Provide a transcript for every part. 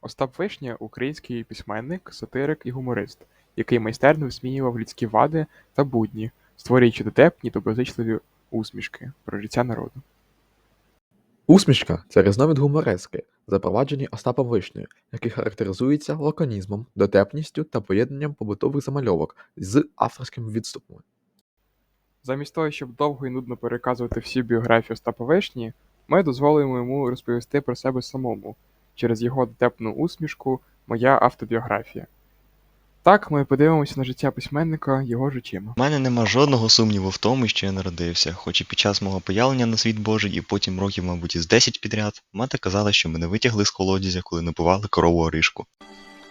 Остап Вишня – український письменник, сатирик і гуморист, який майстерно висміював людські вади та будні, створюючи дотепні, доброзичливі усмішки про життя народу. Усмішка це різновид гуморески, запроваджений Остапом Вишнею, який характеризується лаконізмом, дотепністю та поєднанням побутових замальовок з авторськими відступами. Замість того, щоб довго і нудно переказувати всю біографію Остапа Вишні, ми дозволимо йому розповісти про себе самому через його дотепну усмішку «Моя автобіографія». Так, ми подивимося на життя письменника його ж очима. У мене нема жодного сумніву в тому, що я народився, хоч і під час мого появлення на світ Божий, і потім років, мабуть, із 10 підряд, мати казала, що мене витягли з колодязя, коли напували корову оришку.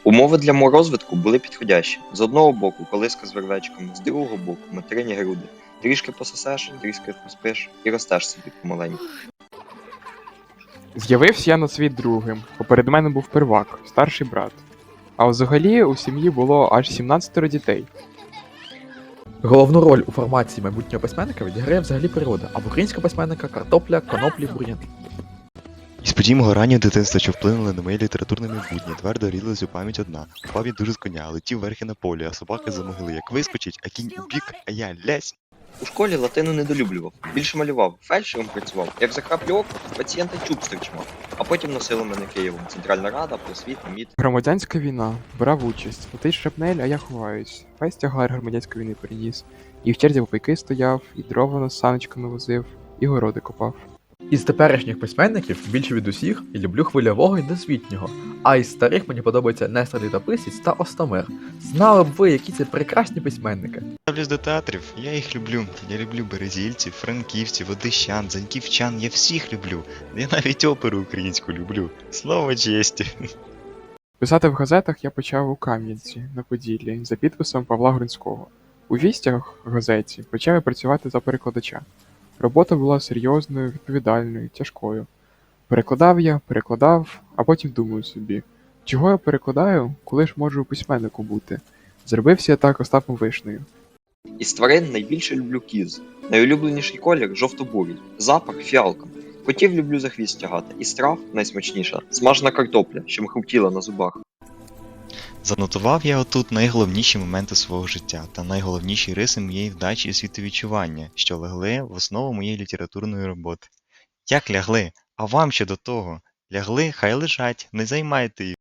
Умови для мого розвитку були підходящі. З одного боку колиска з вервечками, з другого боку материні груди. Трішки пососеш, трішки поспиш і ростеш собі помаленьку. З'явився я на світ другим, поперед мене був первак, старший брат. А взагалі у сім'ї було аж 17 дітей. Головну роль у формації майбутнього письменника відіграє взагалі природа, а в українського письменника картопля, коноплі, бур'яни. Із подій мого раннього дитинства, що вплинули на моє літературне майбутнє, твердо рілась у пам'ять одна. Упав дуже з коня, летів верхи на полі, а собаки за могили як вискочить, а кінь у бік, а я лясь. У школі латину недолюблював, більше малював, фельдшером працював. Як закраплю око, пацієнта чуб стричмав. А потім носили мене Києвом. Центральна рада, просвіт, міт. Громадянська війна. Брав участь. Летить шрапнель, а я ховаюсь. Весь тягар громадянської війни переніс. І в черзі попайки стояв, і дрова на саночками возив, і городи копав. Із теперішніх письменників більше від усіх я люблю хвильового і досвітнього, а із старих мені подобаються Нестор Літописець та Остомир. Знали б ви, які це прекрасні письменники. Ставлюсь до театрів, я їх люблю. Я люблю березільців, франківців, одещан, заньківчан, я всіх люблю. Я навіть оперу українську люблю. Слово честі. Писати в газетах я почав у Кам'янці на Поділлі за підписом Павла Гринського. У вістях газеті почав я працювати за перекладача. Робота була серйозною, відповідальною, тяжкою. Перекладав я, перекладав, а потім думаю собі, чого я перекладаю, коли ж можу письменником бути. Зробився я так Остапом Вишнею. Із тварин найбільше люблю кіз. Найулюбленіший колір жовто-бурий. Запах фіалка. Котів люблю за хвіст тягати. І страв найсмачніша смажена картопля, що мхрутіла на зубах. Занотував я отут найголовніші моменти свого життя та найголовніші риси моєї вдачі і світовідчування, що легли в основу моєї літературної роботи. Як лягли? А вам ще до того? Лягли, хай лежать, не займайте їх.